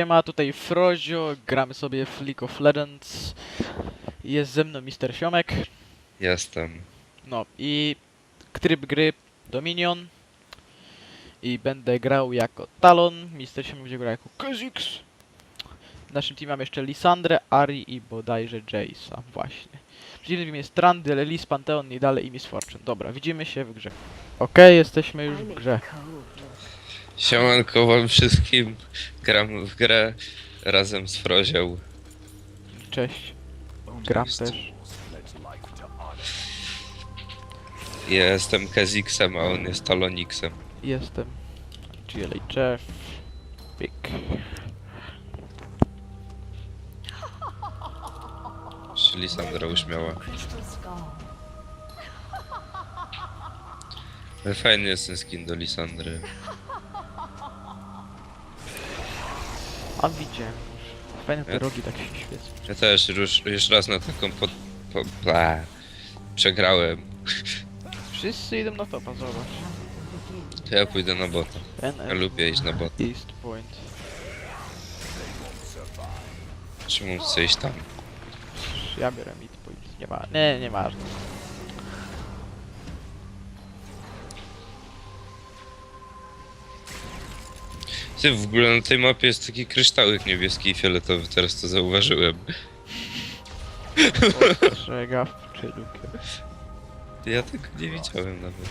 Siema, tutaj Frozio, gramy sobie w League of Legends. Jest ze mną Mister Siomek. Jestem. No i tryb gry Dominion. I będę grał jako Talon. Mister Siomek będzie grał jako Kha'Zix. W naszym teamie mam jeszcze Lisandrę, Ari i bodajże Jace'a. Właśnie. Przeciwnym jest Trundle, Lis, Pantheon i dalej i Miss Fortune. Dobra, widzimy się w grze. Okej, jesteśmy już w grze. Siemanko wam wszystkim. Gram w grę razem z Frozią. Cześć. Gram też. Ja jestem Kazixem, a on jest Talonixem. Jestem GLHF. Pik. Czyli Sandra uśmiała. Fajny jest ten skin do Lisandry. A widziałem już. Fajne te Ja- rogi tak się świecą. Ja też już, już raz na taką pod... Po, bla, przegrałem. Wszyscy idą na topa, zobacz. To ja pójdę na bota. Ja NL lubię iść na bota. East Point. Czemu chcę iść tam? Ja biorę mid point. Nie ma. Nie, nie ważne. Ty, w ogóle na tej mapie jest taki kryształek niebieski i fioletowy, teraz to zauważyłem. Ostrzega w czylukę. Ja tego nie widziałem nawet.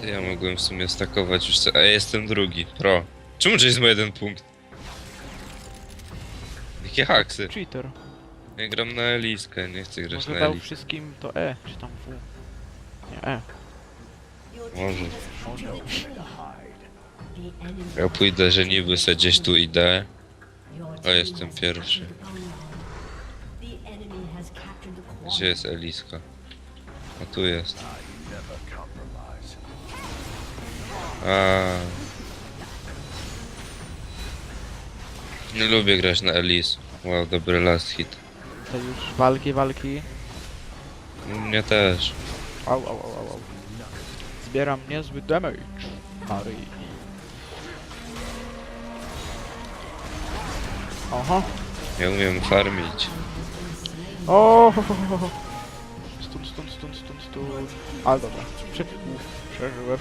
To ja mogłem w sumie stakować już co... A ja jestem drugi, pro. Czemu Jace ma jeden punkt? Jakie haksy? Cheater. Ja gram na Eliskę, nie chcę grać Może na dał Eliskę. wszystkim to E, czy tam W. Nie, E. Może. Ja pójdę, że niby se gdzieś tu idę. O, jestem pierwszy. Gdzie jest Eliska? A tu jest. A. Nie lubię grać na Elis. Wow, dobry last hit. To już walki, walki. Mnie też. Au, au, au, au. Zbieram niezły damage. Mary. Oho. Ja umiem farmić. O! Stun, stun, stun, stun, stun. Ale dobra. Prze Uf, przeżyłem.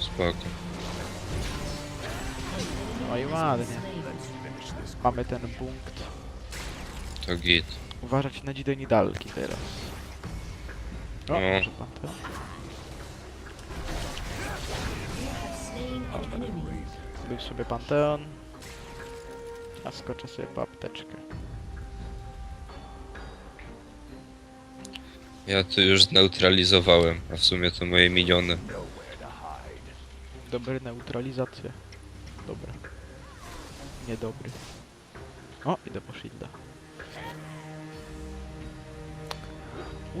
Spoko. No i ładnie. Mamy ten punkt. To git. Uważać na dzidę nidalki teraz. O, pan sobie Panteon. A skoczę sobie po apteczkę. Ja tu już zneutralizowałem, a w sumie to moje miniony. Dobry neutralizacja. Dobra. Niedobry. O, idę po shielda.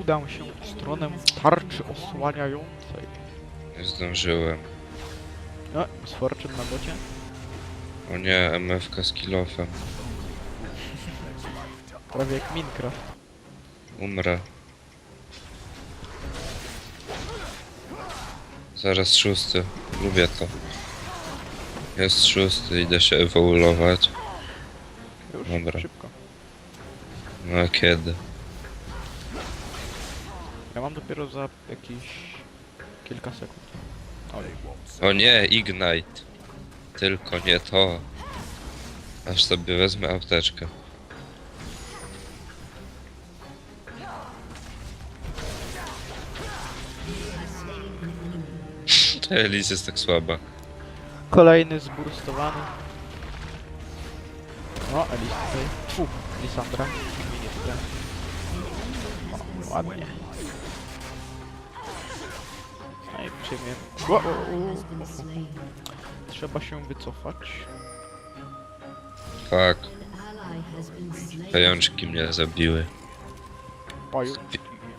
Udam się w stronę tarczy osłaniającej. Nie zdążyłem. O, z Fortune na bocie. O nie, MFK z kilofem. Prawie jak Minecraft. Umrę. Zaraz szósty. Lubię to. Jest szósty, idę się ewoluować. Już, Dobra. szybko. No a kiedy? Mam dopiero za jakieś kilka sekund. Oj, O nie, Ignite. Tylko nie to. Aż sobie wezmę apteczkę. Ta Elis jest tak słaba. Kolejny zburstowany. O, Elis tutaj. Fu, Lisandra. Minie tutaj. O, ładnie. O, o, o, o. Trzeba się wycofać. Fuck, pajączki mnie zabiły.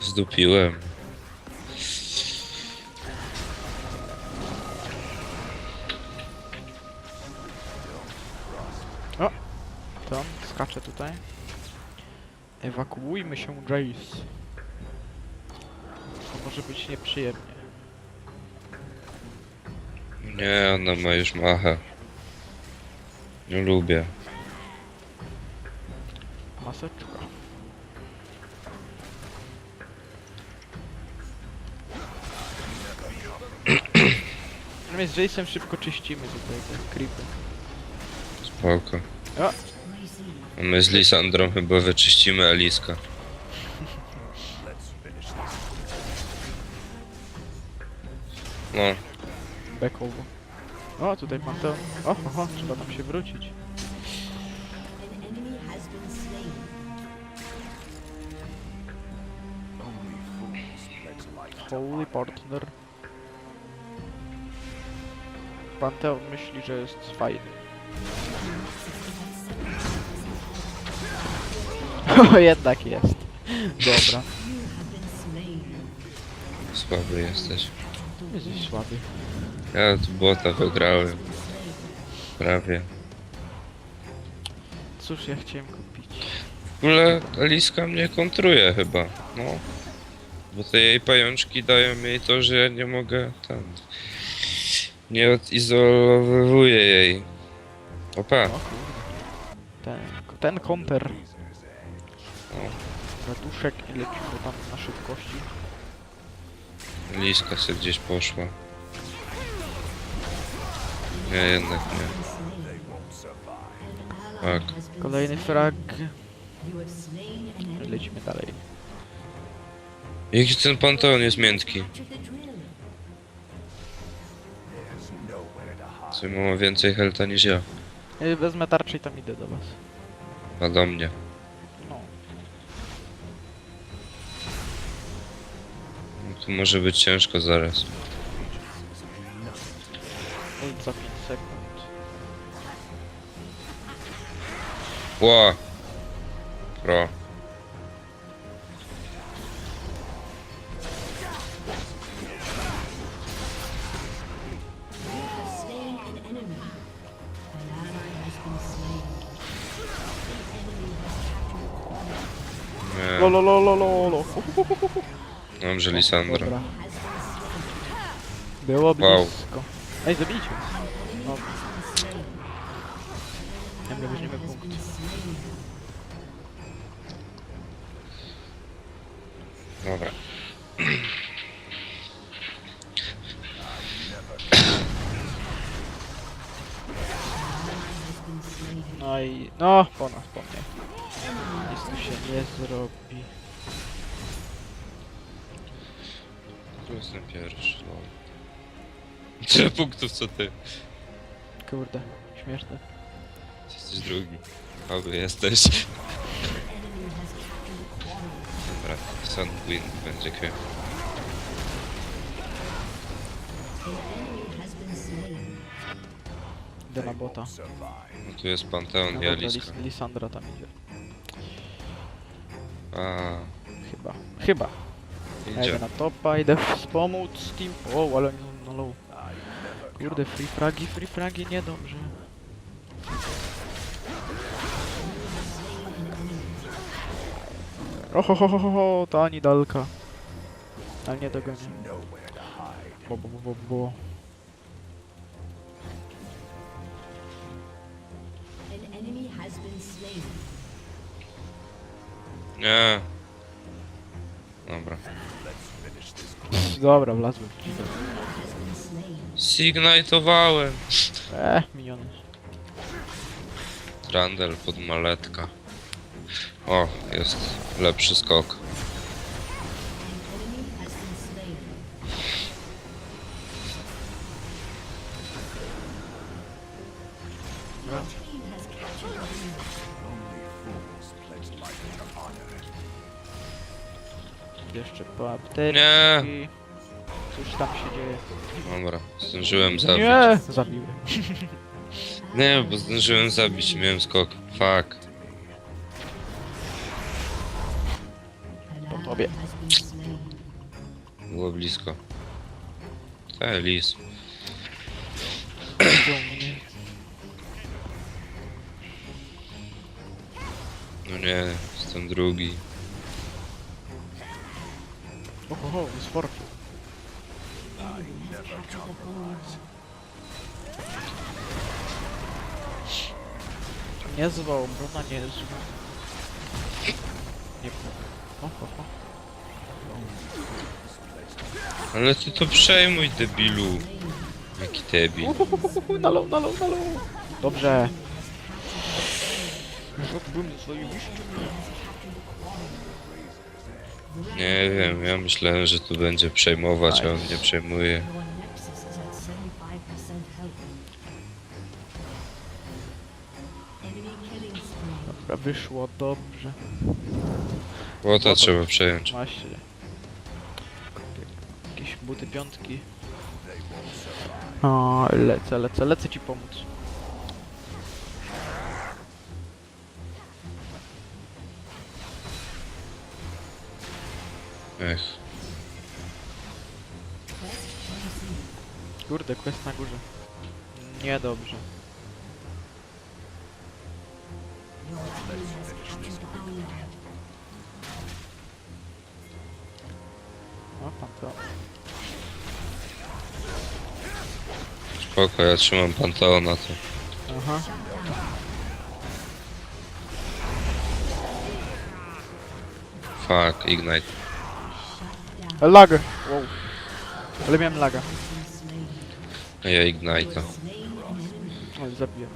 Zdupiłem. To on skacze tutaj. Ewakuujmy się, Jace. To może być nieprzyjemnie. Nie, ona ma już machę. Nie lubię. Maseczka. No My z Jace'em szybko czyścimy tutaj te creepy. Spoko. O, A my z Lisandrą chyba wyczyścimy Eliska. No, backover. O, tutaj Panteon. O, oho, trzeba tam się wrócić. Holy partner. Panteon myśli, że jest fajny. O, jednak jest. Dobra. słaby jesteś. Jesteś słaby. Ja tu bota wygrałem. Prawie. Cóż ja chciałem kupić? W ogóle Eliska mnie kontruje chyba, no. Bo te jej pajączki dają jej to, że ja nie mogę ten... Nie odizolowuję jej. Opa, O kurde. Ten, ten komper. O. Ratuszek i lecimy tam na szybkości. Liska sobie gdzieś poszła. Nie, jednak nie. Tak. Kolejny frag. Lecimy dalej. Jaki ten panteon jest miętki? Co ma więcej helta niż ja. Wezmę tarczę i tam idę do was. A do mnie. No. No, tu może być ciężko zaraz. Ult za 5 Ła! Pro. Nie, lo lo lo lo lo. dobrze Lisandra. Dobra. Było Wow. blisko. Ej, zabijcie. No. Weźmiemy punkt. Dobra. No i... No, po nas, po mnie. Nic tu się nie zrobi. Tu jestem pierwszy, no. Tyle punktów co ty. Kurde, śmieszne. Ty Jesteś drugi. Mały jesteś. Sunwin będzie kwie. Idę na bota. No tu jest Panteon i. Lis Lisandra tam idzie. A, Chyba. Chyba. Ja idzie. idę na topa, idę wspomóc team. O, ale no, no low. Kurde, free fragi, free fragi, niedobrze. Ohohoho, ta ani dalka. Ale nie dogonię. Bo, bo, bo, bo. Nie. Dobra. Dobra, wlazłem. Signajtowałem. Eee, miniony. Randel pod maletka. O, jest lepszy skok. Jeszcze po apteczki. Nie. Cóż tam się dzieje? Dobra, zdążyłem zabić. Nie! Zabiłem. Nie, bo zdążyłem zabić, miałem skok. Fuck. Було близько. Та ліс. Ну реально, стан другий. Ого, из форки. Не звал, Бруно не звал. Не помню. Ale ty to przejmuj, debilu. Jaki debil. Uhuhuhu, na low. Dobrze. Nie wiem, ja myślałem, że tu będzie przejmować, a on nie przejmuje. Dobra, wyszło dobrze. Łota trzeba przejąć. 12 buty piątki. O, lecę, lecę, lecę ci pomóc. Ech. Kurde, quest na górze. Niedobrze. O, pan to. Spoko, ja trzymam Panteona to. Aha. Fuck, Ignite. Lag! Wow. Ale miałem laga. A ja Ignite'a. Ale the win.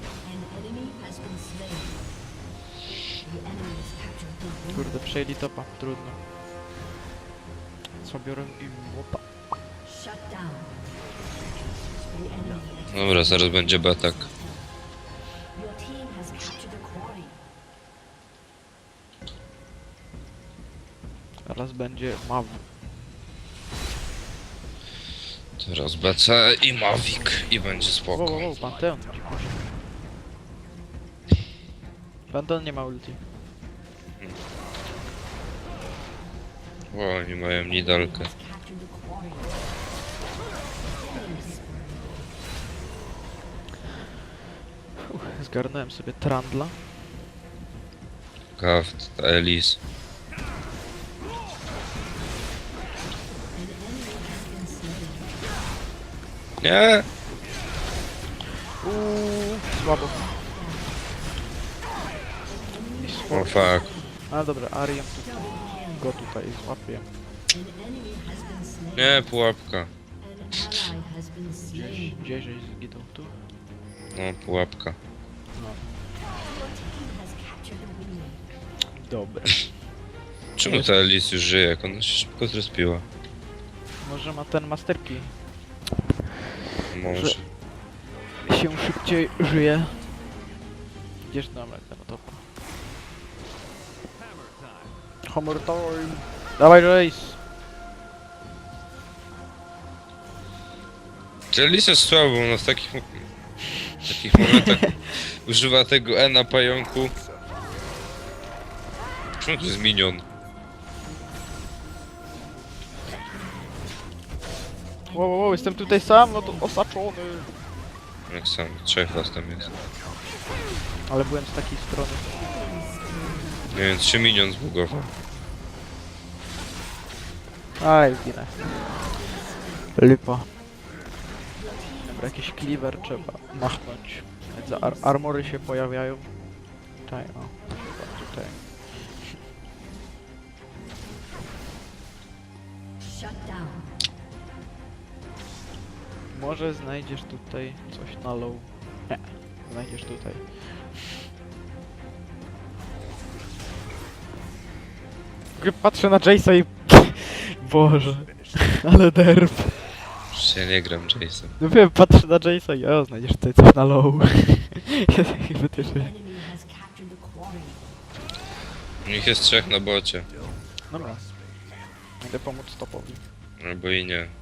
Kurde, przejęli topa. Trudno. Co biorę i łopa. Dobra, zaraz będzie quarry. Teraz będzie maw. Teraz BC i Mavic i będzie spoko. wow, wow, Panteon. Panteon nie ma ulti. O, oni mają nidalkę. Zgarnąłem sobie Trandla. Gaft, ta Elis. Nie! Uuu, słabo. I słabo. fuck. Ale dobra, Ariam tu, go tutaj złapię. Nie, pułapka. An ally has been slain. Gdzie żeś zginął tu? No, pułapka. Dobra. Czemu ta Elis już żyje, jak ona się szybko zrespiła? Może ma ten masterki. Może. Się szybciej żyje. Gdzież dobra, ten topa. Hammer time. Dawaj Jace. Ta Elis jest słaba, ona w takich, w takich momentach używa tego E na pająku. Czemu to jest minion? Wow, wow, wow, jestem tutaj sam, no to osaczony. Jak sam, trzech was tam jest. Ale byłem z takiej strony. Nie wiem, trzy minion zbugował. Aj, zginę. Lipa. Dobra, jakiś cleaver trzeba machnąć. Widzę, ar armory się pojawiają. Tutaj, o. Tutaj. Może znajdziesz tutaj coś na low. Nie, znajdziesz tutaj. Patrzę na Jace'a i... Boże, ale derp. Przecież ja nie gram Jason. No wiem, patrzę na Jace'a i o, znajdziesz tutaj coś na low. I wytyczy. Enemy has captured the quarry. Ich jest trzech na bocie. Dobra. Idę pomóc topowi. Albo i nie.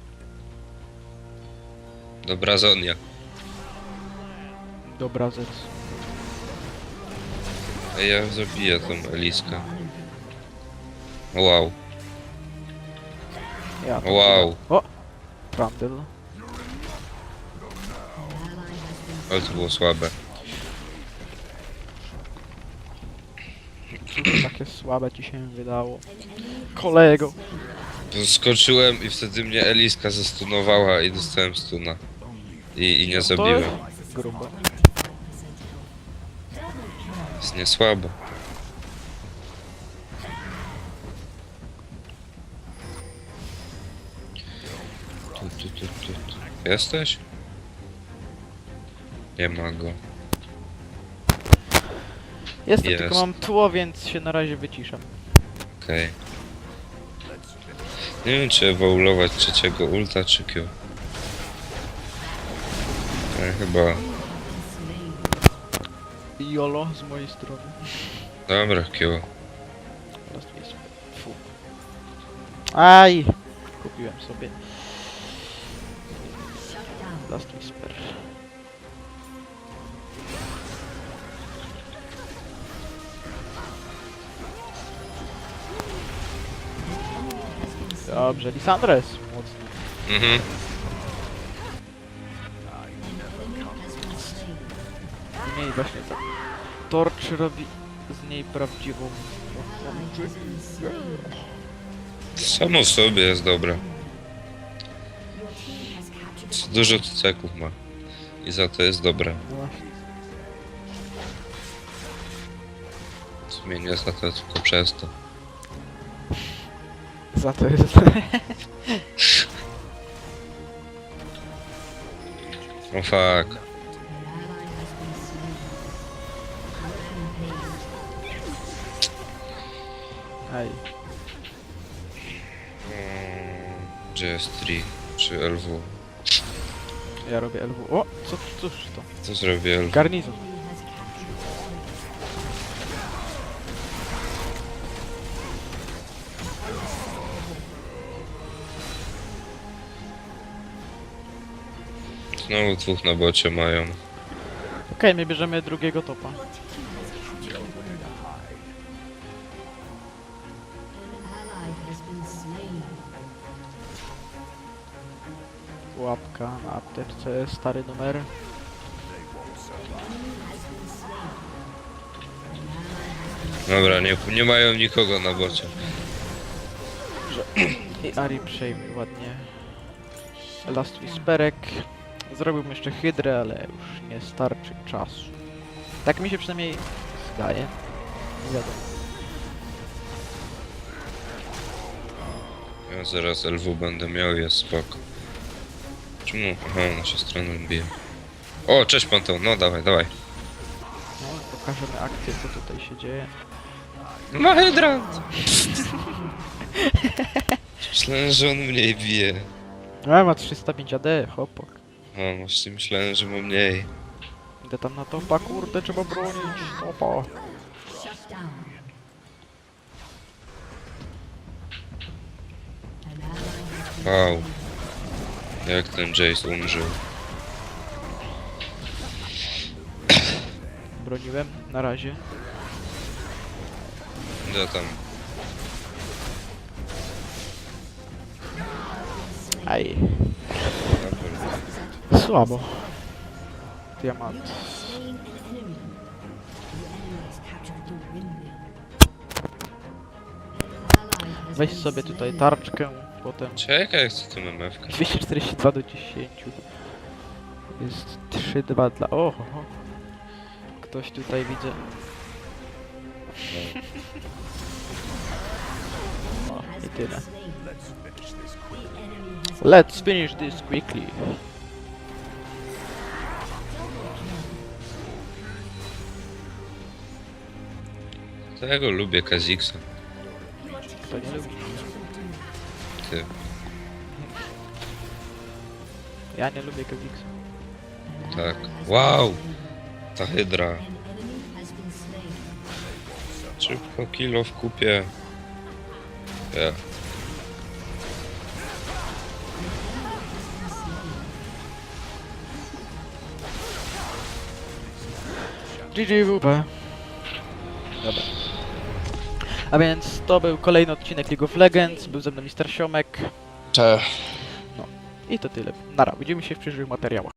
Dobra Zonia. Dobra, zec. A ja zabiję tą Eliskę. Wow, Ja. to wow. O! Trundle. Ale to było słabe. Takie słabe ci się wydało. Kolego. Skoczyłem i wtedy mnie Eliska zastunowała i dostałem stuna. I, i nie zabiłem. Grubo. Jest niesłabo. Tu, tu, tu, tu, tu. Jesteś? Nie ma go. Jestem, Jest. tylko mam tło, więc się na razie wyciszam. Okej. Nie wiem czy ewoluować trzeciego ulta czy Q. Chyba... Jolo z mojej strony. Dobra. Last Whisper. Fu. Aj! Kupiłem sobie Last Whisper. Dobrze, Lisandra jest mocny. Mhm. I niej właśnie to. Torch robi z niej prawdziwą. Samo sobie jest dobra. Dużo ceków ma. I za to jest dobra. No właśnie. W sumie nie za to, tylko przez to. Za to jest. O fuck. Aj. Mm, Gdzie jest Tri? Czy LW? Ja robię LW. O! Co cóż to? Co zrobi LW? Garnizon. Znowu dwóch na bocie mają. Okej, my bierzemy drugiego topa. Łapka na apteczce, stary numer. Dobra, nie, nie mają nikogo na bocie. I Ari przejmie ładnie. Last Whisperek. Zrobiłbym jeszcze hydrę, ale już nie starczy czasu. Tak mi się przynajmniej zdaje. Nie wiadomo. Ja zaraz LW będę miał, jest spoko. Czemu? Aha, nasza strona bije. O, cześć Panteon, no dawaj, dawaj. No, pokażemy akcję, co tutaj się dzieje. Ma hydrant! Myślałem, że on mniej bije. A, ma 305 AD, hopok. O, właśnie myślałem, że ma mniej. Idę tam na topa, kurde, trzeba bronić. Opa. Wow. Jak ten Jace umrzył. Broniłem, na razie. Idę tam. Aj, słabo. Diamant. Weź sobie tutaj tarczkę, potem Czekaj, chcę tą MF-kę. 242 do 10. Jest 3-2 dla... O, ho, ho. Ktoś tutaj widzę. O, i tyle. Let's finish this quickly. Tego lubię Kaziksa. Kto nie lubi? Ty. Ja nie lubię Kaziksa. Tak. Wow! Ta hydra. Szybko kilo w kupie. Ja. GGWP. Dobra. A więc to był kolejny odcinek League of Legends, był ze mną Mister Siomek Cześć. i to tyle. Nara, widzimy się w przyszłych materiałach.